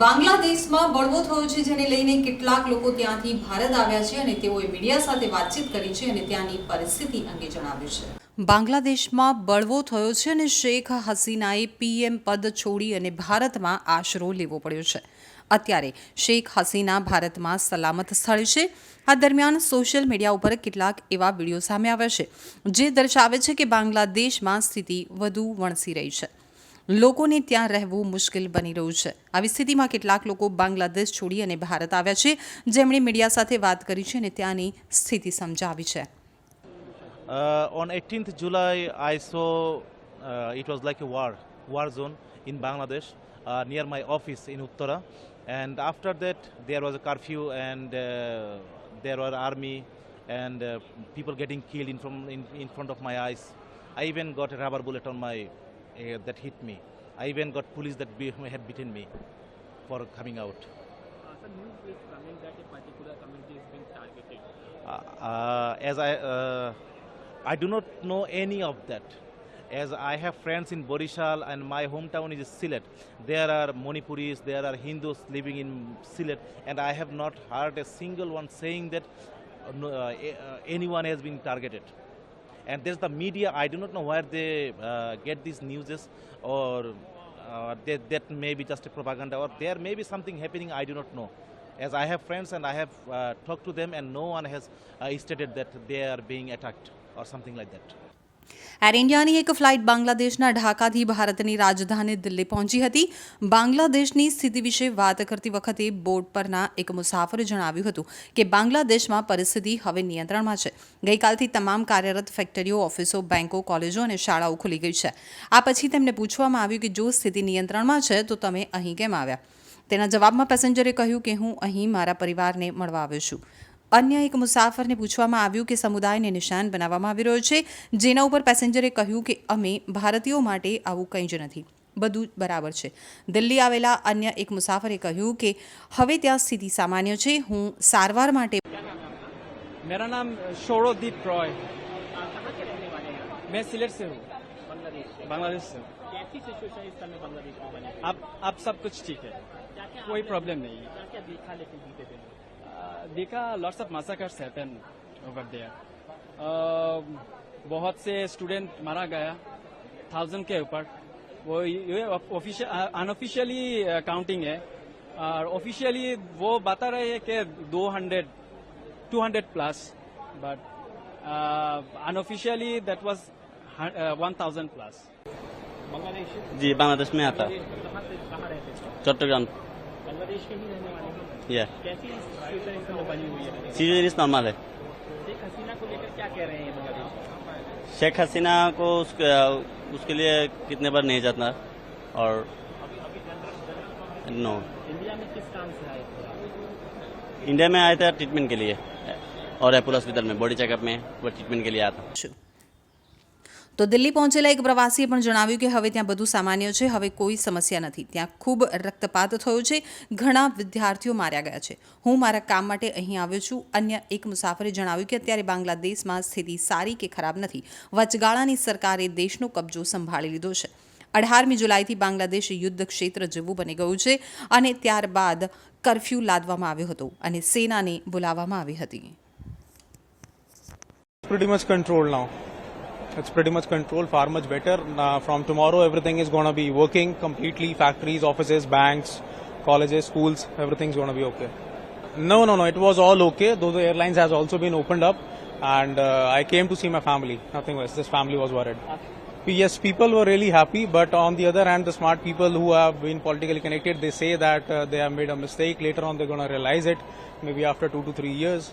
બાંગ્લાદેશમાં બળવો થયો છે જેને લઈને કેટલાક લોકો ત્યાંથી ભારત આવ્યા છે અને તેઓએ મીડિયા સાથે વાતચીત કરી છે અને ત્યાંની પરિસ્થિતિ અંગે જણાવ્યું છે બાંગ્લાદેશમાં બળવો થયો છે અને શેખ હસીનાએ પીએમ પદ છોડી અને ભારતમાં આશરો લેવો પડ્યો છે અત્યારે શેખ હસીના ભારતમાં સલામત સ્થળે છે આ દરમિયાન સોશિયલ મીડિયા ઉપર કેટલાક એવા વિડીયો સામે આવ્યા છે જે દર્શાવે છે કે બાંગ્લાદેશમાં સ્થિતિ વધુ વણસી રહી છે લોકોને ત્યાં રહેવું મુશ્કેલ બની રહ્યું છે આવી સ્થિતિમાં કેટલાક લોકો બાંગ્લાદેશ છોડી અને ભારત આવ્યા છે જેમણે મીડિયા સાથે વાત કરી છે અને ત્યાંની સ્થિતિ સમજાવી છે on eighteenth July I saw it was like a war, war zone in Bangladesh uh, near my office in Uttara. And after that, there was and curfew and army and people getting kill uh, people getting killed in, from, in, in front of my eyes. I even uh, that hit me. I even got police that be, had beaten me for coming out. Uh, uh, uh as I, uh, I do not know any of that. As I have friends in Borishal and my hometown is Silet. There are Manipuris, there are Hindus living in Silet, and I have not heard a single one saying that anyone has been targeted. And there's the media. I do not know where they uh, get these newses or uh, they, that may be just a propaganda or there may be something happening. I do not know. As I have friends and I have uh, talked to them and no one has uh, stated that they are being attacked or something like that. Air ઇન્ડિયાની એક flight બાંગ્લાદેશના ઢાકાથી ભારતની રાજધાની દિલ્હી પહોંચી હતી બાંગ્લાદેશની સ્થિતિ વિશે વાત કરતી વખતે બોર્ડ પરના એક મુસાફરે જણાવ્યું હતું કે બાંગ્લાદેશમાં પરિસ્થિતિ હવે નિયંત્રણમાં છે ગઈકાલથી તમામ કાર્યરત ફેક્ટરીઓ ઓફિસો બેન્કો કોલેજો અને શાળાઓ ખુલી ગઈ છે આ પછી તેમને પૂછવામાં આવ્યું કે જો સ્થિતિ નિયંત્રણમાં છે તો તમે અહીં કેમ આવ્યા તેના જવાબમાં પેસેન્જરે કહ્યું કે હું અહીં મારા પરિવારને મળવા આવ્યો છું અન્ય એક મુસાફરને પૂછવામાં આવ્યું કે સમુદાયને નિશાન બનાવવામાં આવી રહ્યો છે જેના ઉપર પેસેન્જરે કહ્યું કે અમે ભારતીયો માટે આવું કંઈ જ નથી બધું બરાબર છે દિલ્હી આવેલા અન્ય એક મુસાફરે કહ્યું કે હવે ત્યાં સ્થિતિ સામાન્ય છે હું સારવાર માટે મેરા નામ શોરોદીપ રોય મેં સિલેટ સે હું बांग्लादेश से कैसी सिचुएशन इस समय बांग्लादेश में बनी अब Uh, देखा lots of massacres happen over there बहुत से स्टूडेंट मारा गया थाउजेंड के ऊपर वो ये अनऑफिशियली काउंटिंग uh, uh, है और ऑफिशियली वो बता रहे हैं कि 200 200 plus but unofficially that was 1000 plus Bangladesh जी बांग्लादेश में आता चट्टग्राम बांग्लादेश के नॉर्मल है शेख हसीना को लेकर क्या कह रहे हैं शेख हसीना को उसके, उसके लिए कितने बार नहीं जाता और नो इंडिया में किस काम से आए थे इंडिया में आया था ट्रीटमेंट के लिए और एपुल हॉस्पिटल में बॉडी चेकअप में वो ट्रीटमेंट के लिए आया था તો દિલ્હી પહોંચેલા એક પ્રવાસીએ પણ જણાવ્યું કે હવે ત્યાં બધું સામાન્ય છે હવે કોઈ સમસ્યા નથી ત્યાં ખૂબ રક્તપાત થયો છે ઘણા વિદ્યાર્થીઓ માર્યા ગયા છે હું મારા કામ માટે અહીં આવ્યો છું અન્ય એક મુસાફરે જણાવ્યું કે અત્યારે બાંગ્લાદેશમાં સ્થિતિ સારી કે ખરાબ નથી વચગાળાની સરકારે દેશનો કબજો સંભાળી લીધો છે અઢારમી જુલાઈથી બાંગ્લાદેશ યુદ્ધ ક્ષેત્ર જેવું બની ગયું છે અને ત્યારબાદ કરફ્યુ લાદવામાં આવ્યો હતો અને સેનાને બોલાવવામાં આવી હતી it's pretty much controlled far much better. Uh, from tomorrow, everything is going to be working completely. Factories, offices, banks, colleges, schools, everything's going to be okay. No, no, no. It was all okay. Though the airlines has also been opened up, and uh, I came to see my family. Nothing was. This family was worried. Okay. Yes, people were really happy, but on the other hand, the smart people who have been politically connected, they say that uh, they have made a mistake. Later on, they're going to realize it, maybe after two to three years.